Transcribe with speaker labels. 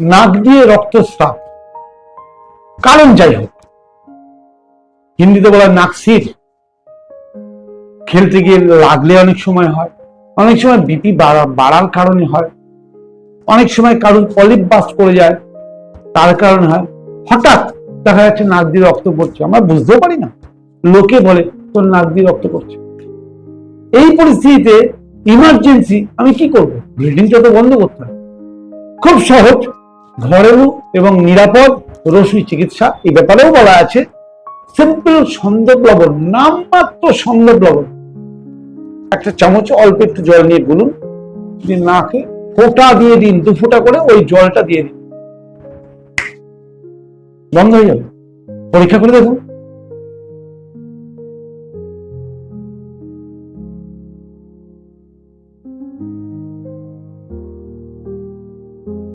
Speaker 1: নাক দিয়ে রক্তস্রাব কারণ যাই হোক, হিন্দিতে বলা হয় নাকসির খেলতে গিয়ে লাগলে অনেক সময় হয়, অনেক সময় বিপি বাড়ার কারণে হয়, অনেক সময় কারোর পলিপ বাস্ট করে যায়, তার কারণে হয়। হঠাৎ দেখা যাচ্ছে নাক দিয়ে রক্ত পড়ছে। আমরা বুঝতেও পারি না। লোকে বলে, তোর নাক দিয়ে রক্ত পড়ছে। এই পরিস্থিতিতে ইমার্জেন্সি আমি কি করব? ব্লিডিংটা তো বন্ধ করতে হবে। খুব সহজ। ঘরেলু এবং নিরাপদ রসুই চিকিৎসা এই ব্যাপারেও বলা আছে। সিম্পল সন্দব লবণ, নামমাত্র সন্দব একটা চামচ অল্প একটু জল নিয়ে গুলুন। দিয়ে নাকে ফোটা দিয়ে দিন, দু ফোটা করে ওই জলটা দিয়ে দিন। বন্ধ হয়ে যাবে। পরীক্ষা করে দেখুন।